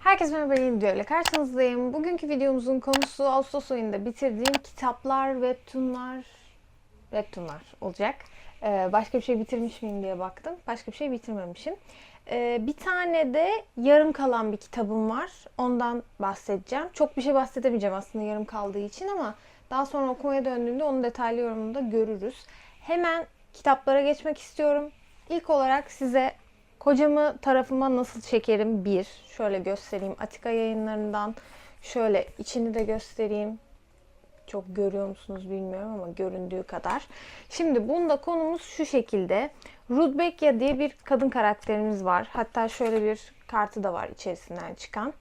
Herkese merhaba yeni videoyla karşınızdayım. Bugünkü videomuzun konusu Ağustos ayında bitirdiğim kitaplar, webtoonlar, webtoonlar olacak. Ee, başka bir şey bitirmiş miyim diye baktım. Başka bir şey bitirmemişim. Ee, bir tane de yarım kalan bir kitabım var. Ondan bahsedeceğim. Çok bir şey bahsedemeyeceğim aslında yarım kaldığı için ama daha sonra okumaya döndüğümde onun detaylı yorumunu da görürüz. Hemen kitaplara geçmek istiyorum. İlk olarak size Kocamı tarafıma nasıl çekerim? Bir. Şöyle göstereyim. Atika yayınlarından şöyle içini de göstereyim. Çok görüyor musunuz bilmiyorum ama göründüğü kadar. Şimdi bunda konumuz şu şekilde. Rudbekya diye bir kadın karakterimiz var. Hatta şöyle bir kartı da var içerisinden çıkan.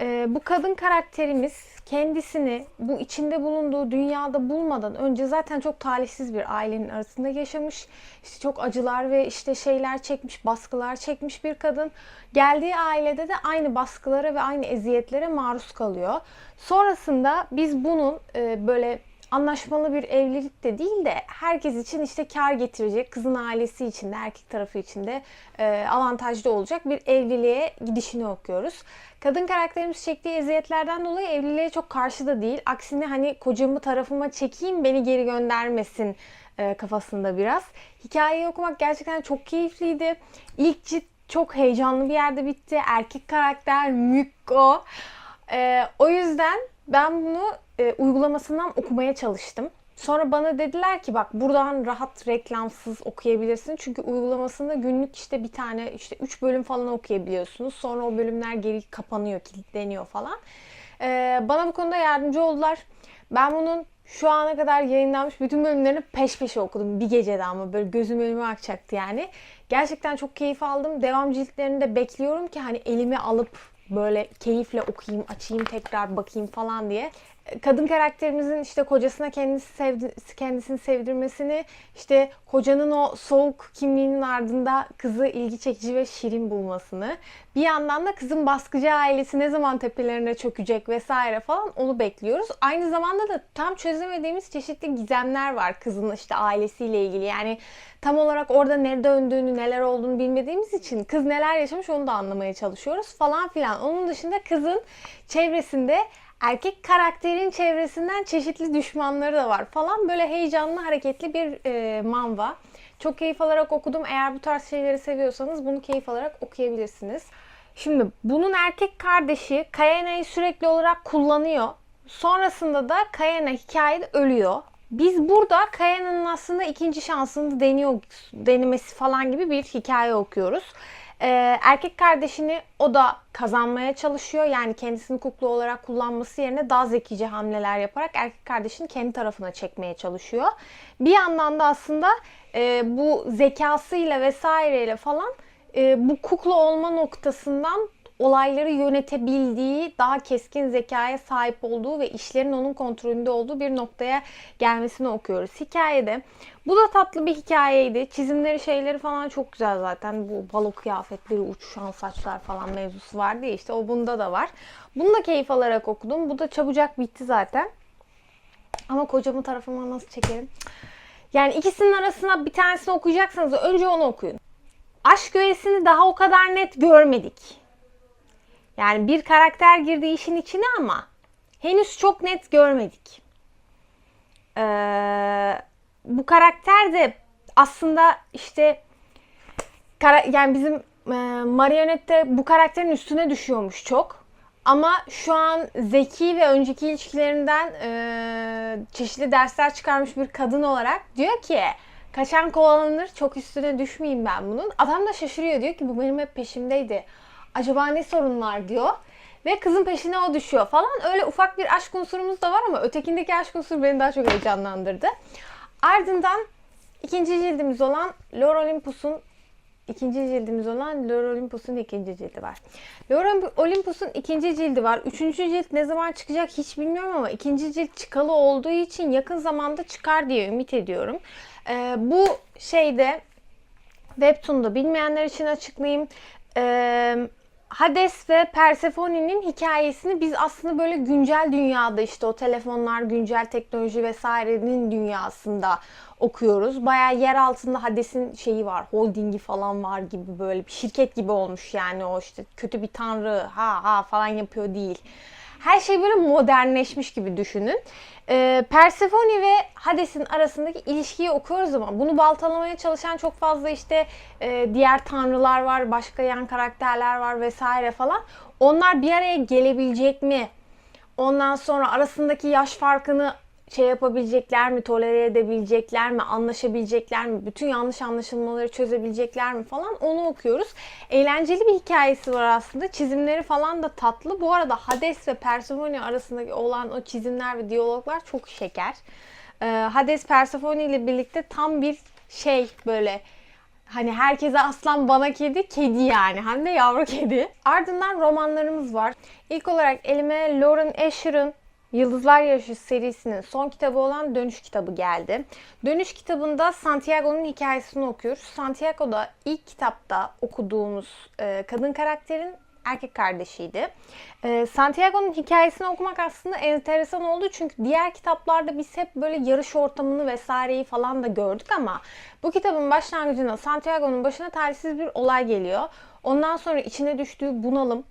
Ee, bu kadın karakterimiz kendisini bu içinde bulunduğu dünyada bulmadan önce zaten çok talihsiz bir ailenin arasında yaşamış. İşte çok acılar ve işte şeyler çekmiş, baskılar çekmiş bir kadın. Geldiği ailede de aynı baskılara ve aynı eziyetlere maruz kalıyor. Sonrasında biz bunun e, böyle anlaşmalı bir evlilik de değil de herkes için işte kar getirecek, kızın ailesi için de erkek tarafı için de e, avantajlı olacak bir evliliğe gidişini okuyoruz. Kadın karakterimiz çektiği eziyetlerden dolayı evliliğe çok karşı da değil. Aksine hani kocamı tarafıma çekeyim beni geri göndermesin e, kafasında biraz. Hikayeyi okumak gerçekten çok keyifliydi. İlk cilt çok heyecanlı bir yerde bitti. Erkek karakter Mükko. E, o yüzden ben bunu e, uygulamasından okumaya çalıştım. Sonra bana dediler ki bak buradan rahat reklamsız okuyabilirsin. Çünkü uygulamasında günlük işte bir tane işte 3 bölüm falan okuyabiliyorsunuz. Sonra o bölümler geri kapanıyor, kilitleniyor falan. Ee, bana bu konuda yardımcı oldular. Ben bunun şu ana kadar yayınlanmış bütün bölümlerini peş peşe okudum. Bir gecede ama böyle gözüm önüme akacaktı yani. Gerçekten çok keyif aldım. Devam ciltlerini de bekliyorum ki hani elime alıp böyle keyifle okuyayım, açayım, tekrar bakayım falan diye. Kadın karakterimizin işte kocasına kendisi sevdi, kendisini sevdirmesini, işte kocanın o soğuk kimliğinin ardında kızı ilgi çekici ve şirin bulmasını, bir yandan da kızın baskıcı ailesi ne zaman tepelerine çökecek vesaire falan onu bekliyoruz. Aynı zamanda da tam çözemediğimiz çeşitli gizemler var kızın işte ailesiyle ilgili. Yani tam olarak orada ne döndüğünü, neler olduğunu bilmediğimiz için kız neler yaşamış onu da anlamaya çalışıyoruz falan filan. Onun dışında kızın çevresinde erkek karakterin çevresinden çeşitli düşmanları da var falan. Böyle heyecanlı, hareketli bir e, manva. Çok keyif alarak okudum. Eğer bu tarz şeyleri seviyorsanız bunu keyif alarak okuyabilirsiniz. Şimdi bunun erkek kardeşi Kayana'yı sürekli olarak kullanıyor. Sonrasında da Kayana hikayede ölüyor. Biz burada Kayana'nın aslında ikinci şansını deniyor, denemesi falan gibi bir hikaye okuyoruz. Ee, erkek kardeşini o da kazanmaya çalışıyor. Yani kendisini kukla olarak kullanması yerine daha zekice hamleler yaparak erkek kardeşini kendi tarafına çekmeye çalışıyor. Bir yandan da aslında e, bu zekasıyla vesaireyle falan e, bu kukla olma noktasından olayları yönetebildiği, daha keskin zekaya sahip olduğu ve işlerin onun kontrolünde olduğu bir noktaya gelmesini okuyoruz hikayede. Bu da tatlı bir hikayeydi. Çizimleri şeyleri falan çok güzel zaten. Bu balık kıyafetleri, uçuşan saçlar falan mevzusu vardı ya işte o bunda da var. Bunu da keyif alarak okudum. Bu da çabucak bitti zaten. Ama kocamın tarafıma nasıl çekerim? Yani ikisinin arasına bir tanesini okuyacaksanız önce onu okuyun. Aşk öğesini daha o kadar net görmedik. Yani bir karakter girdi işin içine ama henüz çok net görmedik. Ee, bu karakter de aslında işte yani bizim e, marionette bu karakterin üstüne düşüyormuş çok. Ama şu an zeki ve önceki ilişkilerinden e, çeşitli dersler çıkarmış bir kadın olarak diyor ki kaçan kovalanır çok üstüne düşmeyeyim ben bunun. Adam da şaşırıyor diyor ki bu benim hep peşimdeydi acaba ne sorun var diyor. Ve kızın peşine o düşüyor falan. Öyle ufak bir aşk unsurumuz da var ama ötekindeki aşk unsuru beni daha çok heyecanlandırdı. Ardından ikinci cildimiz olan Lor Olympus'un ikinci cildimiz olan Lor Olympus'un ikinci cildi var. Lor Olympus'un ikinci cildi var. Üçüncü cilt ne zaman çıkacak hiç bilmiyorum ama ikinci cilt çıkalı olduğu için yakın zamanda çıkar diye ümit ediyorum. Ee, bu şeyde Webtoon'da bilmeyenler için açıklayayım. Ee, Hades ve Persephone'nin hikayesini biz aslında böyle güncel dünyada işte o telefonlar, güncel teknoloji vesairenin dünyasında okuyoruz. Bayağı yer altında Hades'in şeyi var, holdingi falan var gibi böyle bir şirket gibi olmuş yani o işte kötü bir tanrı ha ha falan yapıyor değil. Her şey böyle modernleşmiş gibi düşünün. Ee, Persephone ve Hades'in arasındaki ilişkiyi okuyoruz ama bunu baltalamaya çalışan çok fazla işte e, diğer tanrılar var, başka yan karakterler var vesaire falan. Onlar bir araya gelebilecek mi? Ondan sonra arasındaki yaş farkını şey yapabilecekler mi, tolere edebilecekler mi, anlaşabilecekler mi, bütün yanlış anlaşılmaları çözebilecekler mi falan onu okuyoruz. Eğlenceli bir hikayesi var aslında. Çizimleri falan da tatlı. Bu arada Hades ve Persephone arasındaki olan o çizimler ve diyaloglar çok şeker. Ee, Hades Persephone ile birlikte tam bir şey böyle Hani herkese aslan bana kedi, kedi yani. Hem de yavru kedi. Ardından romanlarımız var. İlk olarak elime Lauren Asher'ın Yıldızlar Yarışı serisinin son kitabı olan Dönüş kitabı geldi. Dönüş kitabında Santiago'nun hikayesini okuyoruz. Santiago'da ilk kitapta okuduğumuz e, kadın karakterin erkek kardeşiydi. E, Santiago'nun hikayesini okumak aslında enteresan oldu çünkü diğer kitaplarda biz hep böyle yarış ortamını vesaireyi falan da gördük ama bu kitabın başlangıcında Santiago'nun başına talihsiz bir olay geliyor. Ondan sonra içine düştüğü bunalım,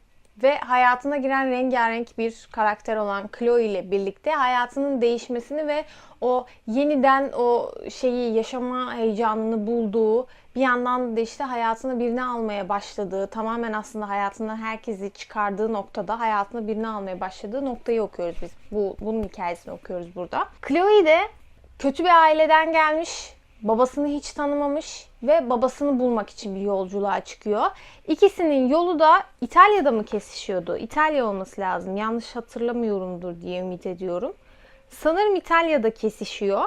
ve hayatına giren rengarenk bir karakter olan Chloe ile birlikte hayatının değişmesini ve o yeniden o şeyi yaşama heyecanını bulduğu bir yandan da işte hayatına birini almaya başladığı tamamen aslında hayatından herkesi çıkardığı noktada hayatına birini almaya başladığı noktayı okuyoruz biz. Bu, bunun hikayesini okuyoruz burada. Chloe de kötü bir aileden gelmiş babasını hiç tanımamış ve babasını bulmak için bir yolculuğa çıkıyor. İkisinin yolu da İtalya'da mı kesişiyordu? İtalya olması lazım. Yanlış hatırlamıyorumdur diye ümit ediyorum. Sanırım İtalya'da kesişiyor.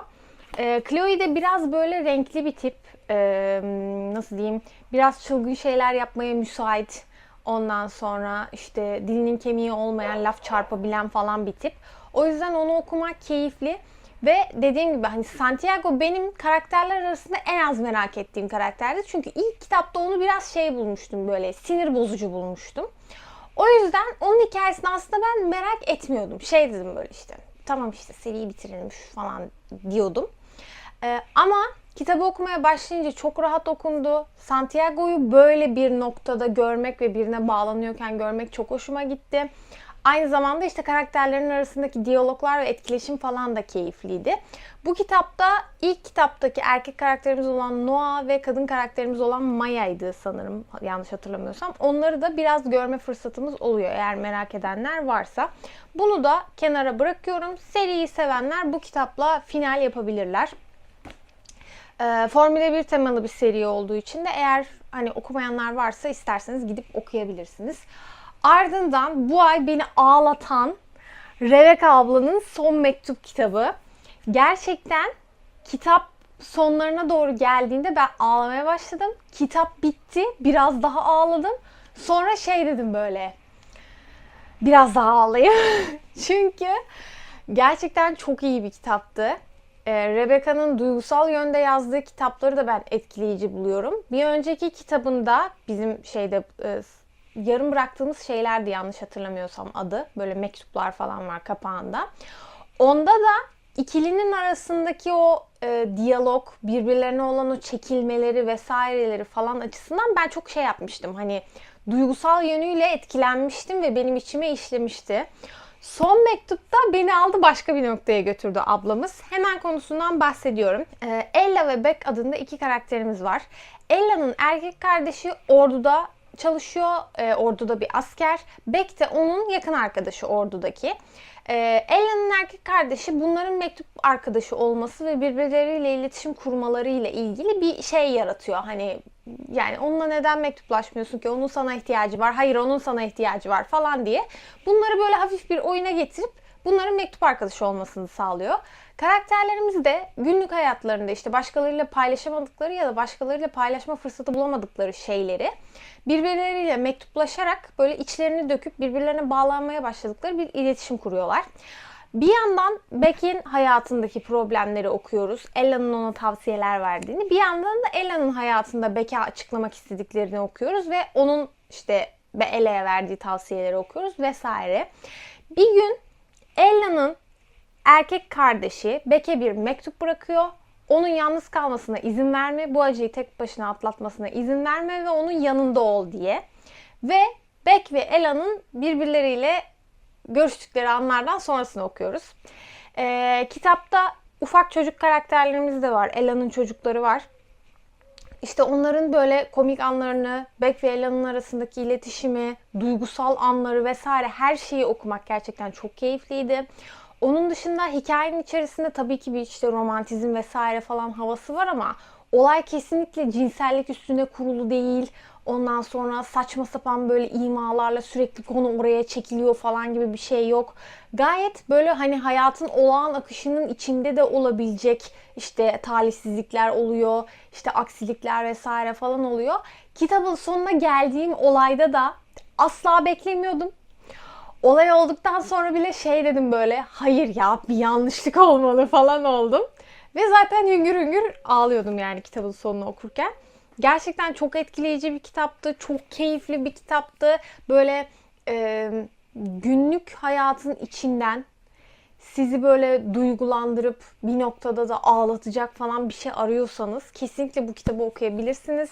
E, Chloe de biraz böyle renkli bir tip. E, nasıl diyeyim? Biraz çılgın şeyler yapmaya müsait. Ondan sonra işte dilinin kemiği olmayan, laf çarpabilen falan bir tip. O yüzden onu okumak keyifli. Ve dediğim gibi hani Santiago benim karakterler arasında en az merak ettiğim karakterdi. Çünkü ilk kitapta onu biraz şey bulmuştum böyle sinir bozucu bulmuştum. O yüzden onun hikayesini aslında ben merak etmiyordum. Şey dedim böyle işte tamam işte seriyi bitirilmiş falan diyordum. Ee, ama kitabı okumaya başlayınca çok rahat okundu. Santiago'yu böyle bir noktada görmek ve birine bağlanıyorken görmek çok hoşuma gitti. Aynı zamanda işte karakterlerin arasındaki diyaloglar ve etkileşim falan da keyifliydi. Bu kitapta ilk kitaptaki erkek karakterimiz olan Noah ve kadın karakterimiz olan Maya'ydı sanırım yanlış hatırlamıyorsam. Onları da biraz görme fırsatımız oluyor eğer merak edenler varsa. Bunu da kenara bırakıyorum. Seriyi sevenler bu kitapla final yapabilirler. Ee, Formula 1 temalı bir seri olduğu için de eğer hani okumayanlar varsa isterseniz gidip okuyabilirsiniz. Ardından bu ay beni ağlatan Rebecca ablanın son mektup kitabı. Gerçekten kitap sonlarına doğru geldiğinde ben ağlamaya başladım. Kitap bitti. Biraz daha ağladım. Sonra şey dedim böyle. Biraz daha ağlayayım. Çünkü gerçekten çok iyi bir kitaptı. Ee, Rebecca'nın duygusal yönde yazdığı kitapları da ben etkileyici buluyorum. Bir önceki kitabında bizim şeyde e, yarım bıraktığımız şeylerdi yanlış hatırlamıyorsam adı. Böyle mektuplar falan var kapağında. Onda da ikilinin arasındaki o e, diyalog, birbirlerine olan o çekilmeleri vesaireleri falan açısından ben çok şey yapmıştım. Hani duygusal yönüyle etkilenmiştim ve benim içime işlemişti. Son mektupta beni aldı başka bir noktaya götürdü ablamız. Hemen konusundan bahsediyorum. Ee, Ella ve Beck adında iki karakterimiz var. Ella'nın erkek kardeşi orduda çalışıyor. E, orduda bir asker. Beck de onun yakın arkadaşı ordudaki. E, Ella'nın erkek kardeşi bunların mektup arkadaşı olması ve birbirleriyle iletişim kurmaları ile ilgili bir şey yaratıyor. Hani yani onunla neden mektuplaşmıyorsun ki? Onun sana ihtiyacı var. Hayır onun sana ihtiyacı var falan diye. Bunları böyle hafif bir oyuna getirip bunların mektup arkadaşı olmasını sağlıyor. Karakterlerimiz de günlük hayatlarında işte başkalarıyla paylaşamadıkları ya da başkalarıyla paylaşma fırsatı bulamadıkları şeyleri birbirleriyle mektuplaşarak böyle içlerini döküp birbirlerine bağlanmaya başladıkları bir iletişim kuruyorlar. Bir yandan Beck'in hayatındaki problemleri okuyoruz. Ella'nın ona tavsiyeler verdiğini. Bir yandan da Ella'nın hayatında Beck'e açıklamak istediklerini okuyoruz ve onun işte Ella'ya verdiği tavsiyeleri okuyoruz vesaire. Bir gün Ella'nın erkek kardeşi Beck'e bir mektup bırakıyor. Onun yalnız kalmasına izin verme, bu acıyı tek başına atlatmasına izin verme ve onun yanında ol diye. Ve Beck ve Ella'nın birbirleriyle görüştükleri anlardan sonrasını okuyoruz. Ee, kitapta ufak çocuk karakterlerimiz de var. Ella'nın çocukları var. İşte onların böyle komik anlarını, Beck ve Ella'nın arasındaki iletişimi, duygusal anları vesaire her şeyi okumak gerçekten çok keyifliydi. Onun dışında hikayenin içerisinde tabii ki bir işte romantizm vesaire falan havası var ama olay kesinlikle cinsellik üstüne kurulu değil. Ondan sonra saçma sapan böyle imalarla sürekli konu oraya çekiliyor falan gibi bir şey yok. Gayet böyle hani hayatın olağan akışının içinde de olabilecek işte talihsizlikler oluyor, işte aksilikler vesaire falan oluyor. Kitabın sonuna geldiğim olayda da asla beklemiyordum. Olay olduktan sonra bile şey dedim böyle hayır ya bir yanlışlık olmalı falan oldum. Ve zaten hüngür hüngür ağlıyordum yani kitabın sonunu okurken. Gerçekten çok etkileyici bir kitaptı. Çok keyifli bir kitaptı. Böyle e, günlük hayatın içinden sizi böyle duygulandırıp bir noktada da ağlatacak falan bir şey arıyorsanız kesinlikle bu kitabı okuyabilirsiniz.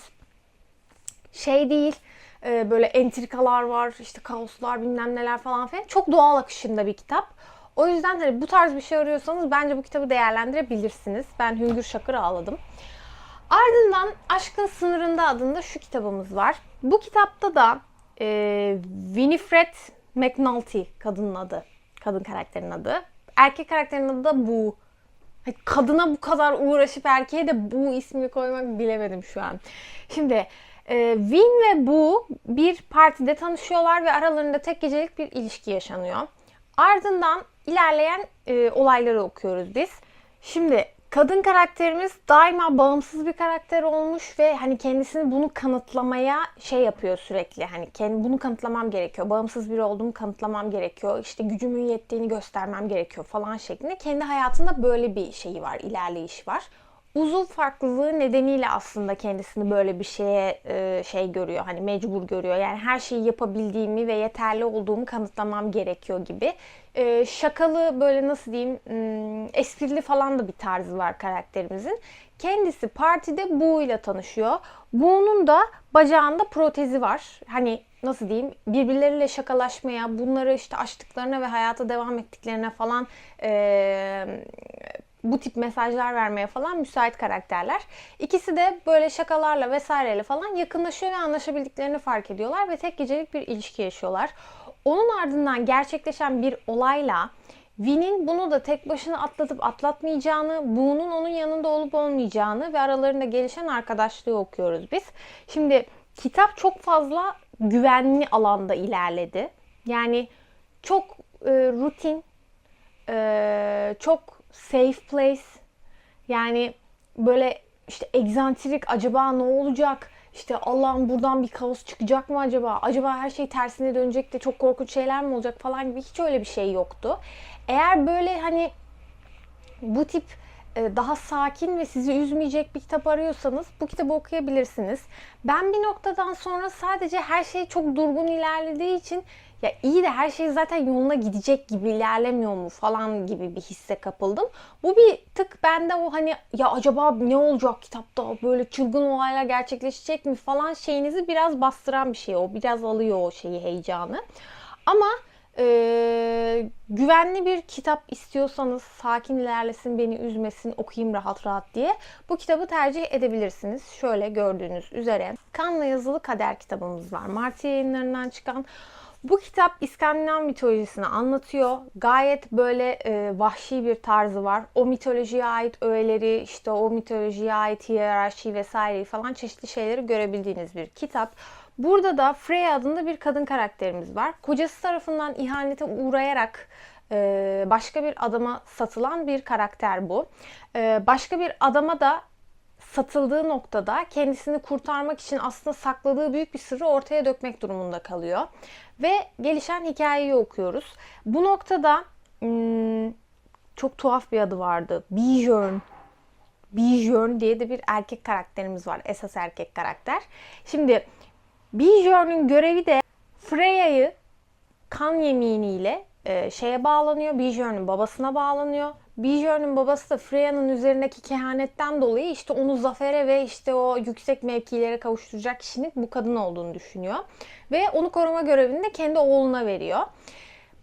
Şey değil, e, böyle entrikalar var, işte kaoslar bilmem neler falan filan. Çok doğal akışında bir kitap. O yüzden hani bu tarz bir şey arıyorsanız bence bu kitabı değerlendirebilirsiniz. Ben hüngür şakır ağladım. Ardından Aşkın Sınırında adında şu kitabımız var. Bu kitapta da e, Winifred McNulty kadının adı. Kadın karakterin adı. Erkek karakterin adı da bu. Kadına bu kadar uğraşıp erkeğe de bu ismi koymak bilemedim şu an. Şimdi e, Win ve bu bir partide tanışıyorlar ve aralarında tek gecelik bir ilişki yaşanıyor. Ardından ilerleyen e, olayları okuyoruz biz. Şimdi kadın karakterimiz daima bağımsız bir karakter olmuş ve hani kendisini bunu kanıtlamaya şey yapıyor sürekli. Hani kendi bunu kanıtlamam gerekiyor. Bağımsız biri olduğumu kanıtlamam gerekiyor. İşte gücümün yettiğini göstermem gerekiyor falan şeklinde. Kendi hayatında böyle bir şeyi var, ilerleyiş var uzuv farklılığı nedeniyle aslında kendisini böyle bir şeye e, şey görüyor. Hani mecbur görüyor. Yani her şeyi yapabildiğimi ve yeterli olduğumu kanıtlamam gerekiyor gibi. E, şakalı böyle nasıl diyeyim hmm, esprili falan da bir tarzı var karakterimizin. Kendisi partide Bu ile tanışıyor. Bu'nun da bacağında protezi var. Hani nasıl diyeyim birbirleriyle şakalaşmaya, bunları işte açtıklarına ve hayata devam ettiklerine falan e, bu tip mesajlar vermeye falan müsait karakterler. İkisi de böyle şakalarla vesaireyle falan yakınlaşıyor ve anlaşabildiklerini fark ediyorlar ve tek gecelik bir ilişki yaşıyorlar. Onun ardından gerçekleşen bir olayla Win'in bunu da tek başına atlatıp atlatmayacağını, Boo'nun onun yanında olup olmayacağını ve aralarında gelişen arkadaşlığı okuyoruz biz. Şimdi kitap çok fazla güvenli alanda ilerledi. Yani çok e, rutin, e, çok safe place. Yani böyle işte egzantrik acaba ne olacak? İşte Allah'ım buradan bir kaos çıkacak mı acaba? Acaba her şey tersine dönecek de çok korkunç şeyler mi olacak falan gibi hiç öyle bir şey yoktu. Eğer böyle hani bu tip e, daha sakin ve sizi üzmeyecek bir kitap arıyorsanız bu kitabı okuyabilirsiniz. Ben bir noktadan sonra sadece her şey çok durgun ilerlediği için ya iyi de her şey zaten yoluna gidecek gibi ilerlemiyor mu falan gibi bir hisse kapıldım. Bu bir tık bende o hani ya acaba ne olacak kitapta böyle çılgın olaylar gerçekleşecek mi falan şeyinizi biraz bastıran bir şey o. Biraz alıyor o şeyi heyecanı. Ama ee, güvenli bir kitap istiyorsanız sakin ilerlesin, beni üzmesin, okuyayım rahat rahat diye bu kitabı tercih edebilirsiniz. Şöyle gördüğünüz üzere Kanla yazılı kader kitabımız var. Mart yayınlarından çıkan bu kitap İskandinav mitolojisini anlatıyor. Gayet böyle e, vahşi bir tarzı var. O mitolojiye ait öğeleri, işte o mitolojiye ait hiyerarşi vesaireyi falan çeşitli şeyleri görebildiğiniz bir kitap. Burada da Freya adında bir kadın karakterimiz var. Kocası tarafından ihanete uğrayarak e, başka bir adama satılan bir karakter bu. E, başka bir adama da satıldığı noktada kendisini kurtarmak için aslında sakladığı büyük bir sırrı ortaya dökmek durumunda kalıyor. Ve gelişen hikayeyi okuyoruz. Bu noktada hmm, çok tuhaf bir adı vardı. Björn. Björn diye de bir erkek karakterimiz var. Esas erkek karakter. Şimdi Björn'ün görevi de Freya'yı kan yeminiyle e, şeye bağlanıyor. Björn'ün babasına bağlanıyor. Björn'ün babası da Freya'nın üzerindeki kehanetten dolayı işte onu zafere ve işte o yüksek mevkilere kavuşturacak kişinin bu kadın olduğunu düşünüyor. Ve onu koruma görevini de kendi oğluna veriyor.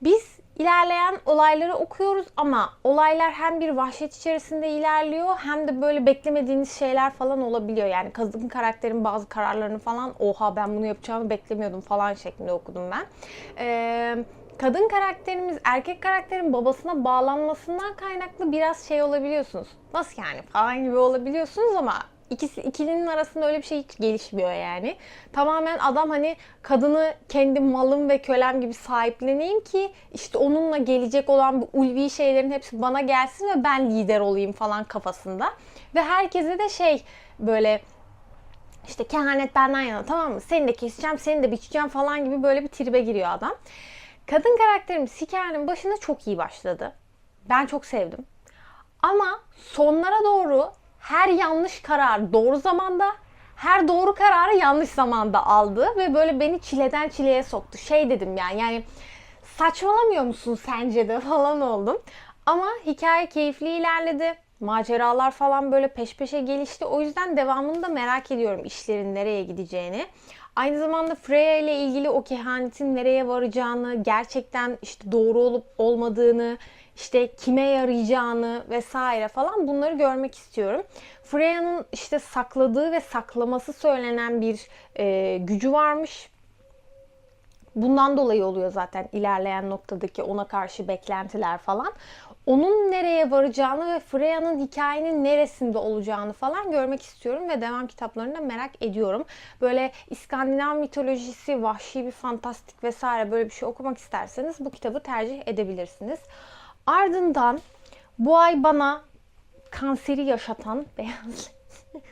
Biz ilerleyen olayları okuyoruz ama olaylar hem bir vahşet içerisinde ilerliyor hem de böyle beklemediğiniz şeyler falan olabiliyor. Yani kadın karakterin bazı kararlarını falan oha ben bunu yapacağımı beklemiyordum falan şeklinde okudum ben. Ee, kadın karakterimiz erkek karakterin babasına bağlanmasından kaynaklı biraz şey olabiliyorsunuz. Nasıl yani falan gibi olabiliyorsunuz ama ikisi ikilinin arasında öyle bir şey hiç gelişmiyor yani. Tamamen adam hani kadını kendi malım ve kölem gibi sahipleneyim ki işte onunla gelecek olan bu ulvi şeylerin hepsi bana gelsin ve ben lider olayım falan kafasında. Ve herkese de şey böyle işte kehanet benden yana tamam mı? Seni de keseceğim, seni de biçeceğim falan gibi böyle bir tribe giriyor adam. Kadın karakterimiz hikayenin başında çok iyi başladı. Ben çok sevdim. Ama sonlara doğru her yanlış karar doğru zamanda, her doğru kararı yanlış zamanda aldı ve böyle beni çileden çileye soktu. Şey dedim yani yani saçmalamıyor musun sence de falan oldum. Ama hikaye keyifli ilerledi. Maceralar falan böyle peş peşe gelişti. O yüzden devamını da merak ediyorum işlerin nereye gideceğini. Aynı zamanda Freya ile ilgili o kehanetin nereye varacağını, gerçekten işte doğru olup olmadığını, işte kime yarayacağını vesaire falan bunları görmek istiyorum. Freya'nın işte sakladığı ve saklaması söylenen bir e, gücü varmış. Bundan dolayı oluyor zaten ilerleyen noktadaki ona karşı beklentiler falan. Onun nereye varacağını ve Freya'nın hikayenin neresinde olacağını falan görmek istiyorum ve devam kitaplarını da merak ediyorum. Böyle İskandinav mitolojisi, vahşi bir fantastik vesaire böyle bir şey okumak isterseniz bu kitabı tercih edebilirsiniz. Ardından bu ay bana kanseri yaşatan beyaz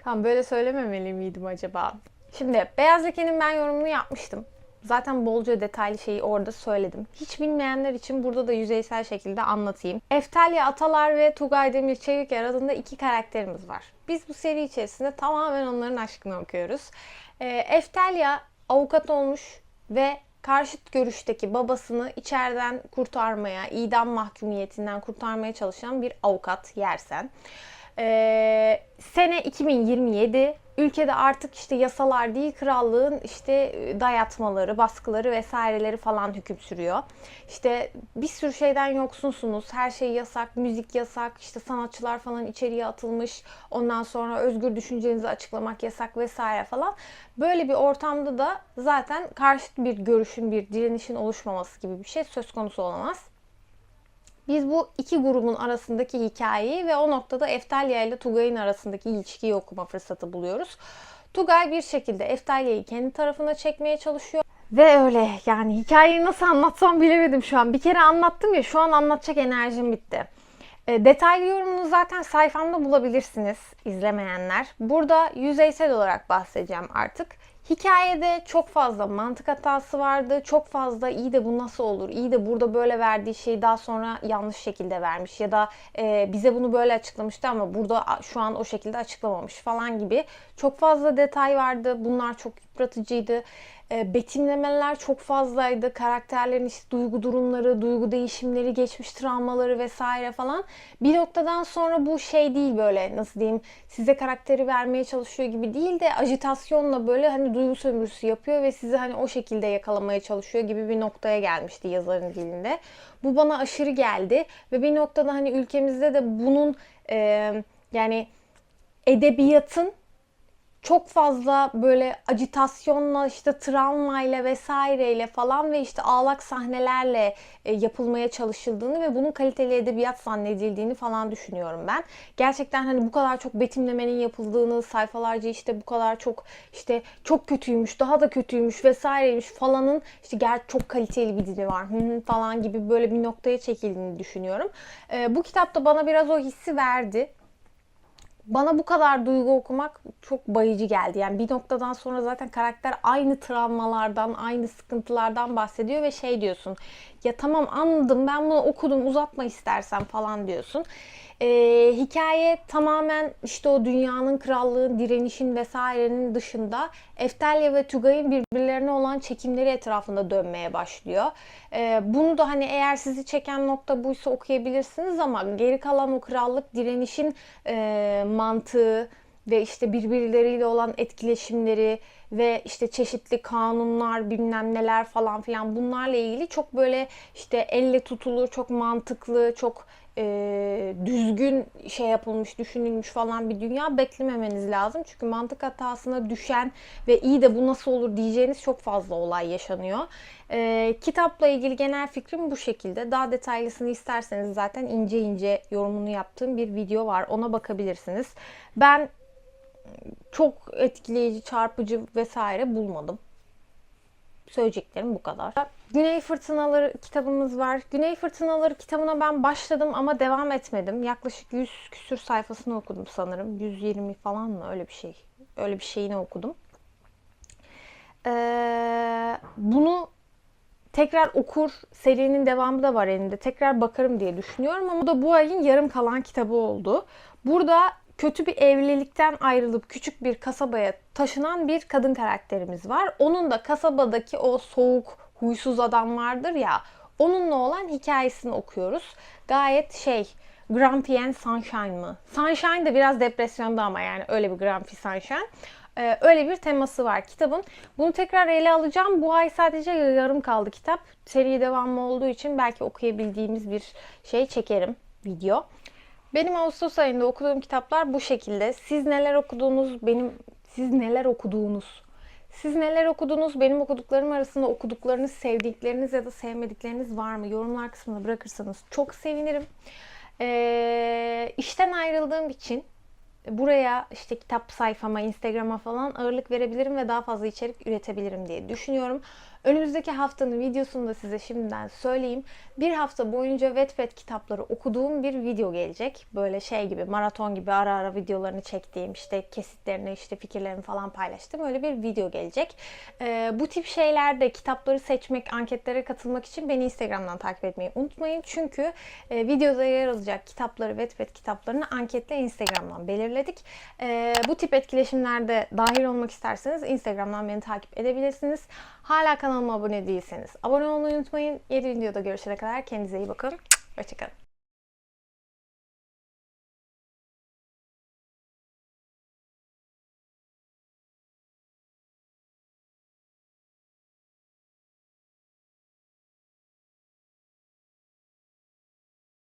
Tamam böyle söylememeli miydim acaba? Şimdi beyaz lekenin ben yorumunu yapmıştım. Zaten bolca detaylı şeyi orada söyledim. Hiç bilmeyenler için burada da yüzeysel şekilde anlatayım. Eftalya Atalar ve Tugay Demir Çeviker adında iki karakterimiz var. Biz bu seri içerisinde tamamen onların aşkını okuyoruz. E, Eftalya avukat olmuş ve karşıt görüşteki babasını içeriden kurtarmaya, idam mahkumiyetinden kurtarmaya çalışan bir avukat Yersen. Ee, sene 2027 ülkede artık işte yasalar değil krallığın işte dayatmaları, baskıları vesaireleri falan hüküm sürüyor. İşte bir sürü şeyden yoksunsunuz. Her şey yasak, müzik yasak, işte sanatçılar falan içeriye atılmış. Ondan sonra özgür düşüncenizi açıklamak yasak vesaire falan. Böyle bir ortamda da zaten karşıt bir görüşün, bir direnişin oluşmaması gibi bir şey söz konusu olamaz. Biz bu iki grubun arasındaki hikayeyi ve o noktada Eftalya ile Tugay'ın arasındaki ilişkiyi okuma fırsatı buluyoruz. Tugay bir şekilde Eftalya'yı kendi tarafına çekmeye çalışıyor. Ve öyle yani hikayeyi nasıl anlatsam bilemedim şu an. Bir kere anlattım ya şu an anlatacak enerjim bitti. E, detaylı yorumunu zaten sayfamda bulabilirsiniz izlemeyenler. Burada yüzeysel olarak bahsedeceğim artık. Hikayede çok fazla mantık hatası vardı. Çok fazla iyi de bu nasıl olur? İyi de burada böyle verdiği şeyi daha sonra yanlış şekilde vermiş. Ya da e, bize bunu böyle açıklamıştı ama burada şu an o şekilde açıklamamış falan gibi. Çok fazla detay vardı. Bunlar çok yıpratıcıydı. E, betimlemeler çok fazlaydı. Karakterlerin işte duygu durumları, duygu değişimleri, geçmiş travmaları vesaire falan. Bir noktadan sonra bu şey değil böyle nasıl diyeyim size karakteri vermeye çalışıyor gibi değil de ajitasyonla böyle hani duygu sömürüsü yapıyor ve sizi hani o şekilde yakalamaya çalışıyor gibi bir noktaya gelmişti yazarın dilinde. Bu bana aşırı geldi ve bir noktada hani ülkemizde de bunun e, yani edebiyatın çok fazla böyle acitasyonla işte travmayla vesaireyle falan ve işte ağlak sahnelerle e, yapılmaya çalışıldığını ve bunun kaliteli edebiyat zannedildiğini falan düşünüyorum ben. Gerçekten hani bu kadar çok betimlemenin yapıldığını, sayfalarca işte bu kadar çok işte çok kötüymüş, daha da kötüymüş vesaireymiş falanın işte gel çok kaliteli bir dili var falan gibi böyle bir noktaya çekildiğini düşünüyorum. E, bu kitap da bana biraz o hissi verdi bana bu kadar duygu okumak çok bayıcı geldi. Yani bir noktadan sonra zaten karakter aynı travmalardan, aynı sıkıntılardan bahsediyor ve şey diyorsun. Ya tamam anladım ben bunu okudum uzatma istersen falan diyorsun. E, hikaye tamamen işte o dünyanın krallığın, direnişin vesairenin dışında Eftelya ve Tugay'ın birbirlerine olan çekimleri etrafında dönmeye başlıyor. E, bunu da hani eğer sizi çeken nokta buysa okuyabilirsiniz ama geri kalan o krallık direnişin e, mantığı ve işte birbirleriyle olan etkileşimleri ve işte çeşitli kanunlar bilmem neler falan filan bunlarla ilgili çok böyle işte elle tutulur, çok mantıklı, çok e, düzgün şey yapılmış, düşünülmüş falan bir dünya beklememeniz lazım. Çünkü mantık hatasına düşen ve iyi de bu nasıl olur diyeceğiniz çok fazla olay yaşanıyor. E, kitapla ilgili genel fikrim bu şekilde. Daha detaylısını isterseniz zaten ince ince yorumunu yaptığım bir video var. Ona bakabilirsiniz. Ben çok etkileyici, çarpıcı vesaire bulmadım. Söyleyeceklerim bu kadar. Güney Fırtınaları kitabımız var. Güney Fırtınaları kitabına ben başladım ama devam etmedim. Yaklaşık 100 küsür sayfasını okudum sanırım. 120 falan mı öyle bir şey. Öyle bir şeyini okudum. Ee, bunu tekrar okur, serinin devamı da var elinde. Tekrar bakarım diye düşünüyorum ama bu da bu ayın yarım kalan kitabı oldu. Burada kötü bir evlilikten ayrılıp küçük bir kasabaya taşınan bir kadın karakterimiz var. Onun da kasabadaki o soğuk, huysuz adam vardır ya, onunla olan hikayesini okuyoruz. Gayet şey, Grumpy and Sunshine mı? Sunshine de biraz depresyonda ama yani öyle bir Grumpy Sunshine. Ee, öyle bir teması var kitabın. Bunu tekrar ele alacağım. Bu ay sadece yarım kaldı kitap. Seri devamı olduğu için belki okuyabildiğimiz bir şey çekerim video. Benim Ağustos ayında okuduğum kitaplar bu şekilde. Siz neler okuduğunuz, benim siz neler okuduğunuz, siz neler okudunuz, benim okuduklarım arasında okuduklarınız, sevdikleriniz ya da sevmedikleriniz var mı? Yorumlar kısmına bırakırsanız çok sevinirim. Ee, işten ayrıldığım için buraya işte kitap sayfama, Instagram'a falan ağırlık verebilirim ve daha fazla içerik üretebilirim diye düşünüyorum. Önümüzdeki haftanın videosunu da size şimdiden söyleyeyim. Bir hafta boyunca Wattpad kitapları okuduğum bir video gelecek. Böyle şey gibi, maraton gibi ara ara videolarını çektiğim, işte kesitlerini, işte fikirlerimi falan paylaştığım öyle bir video gelecek. Ee, bu tip şeylerde kitapları seçmek, anketlere katılmak için beni Instagram'dan takip etmeyi unutmayın. Çünkü e, videoda yer alacak kitapları, Wattpad kitaplarını anketle Instagram'dan belirledik. E, bu tip etkileşimlerde dahil olmak isterseniz Instagram'dan beni takip edebilirsiniz. Hala kanalıma abone değilseniz abone olmayı unutmayın. Yeni videoda görüşene kadar kendinize iyi bakın. Hoşçakalın.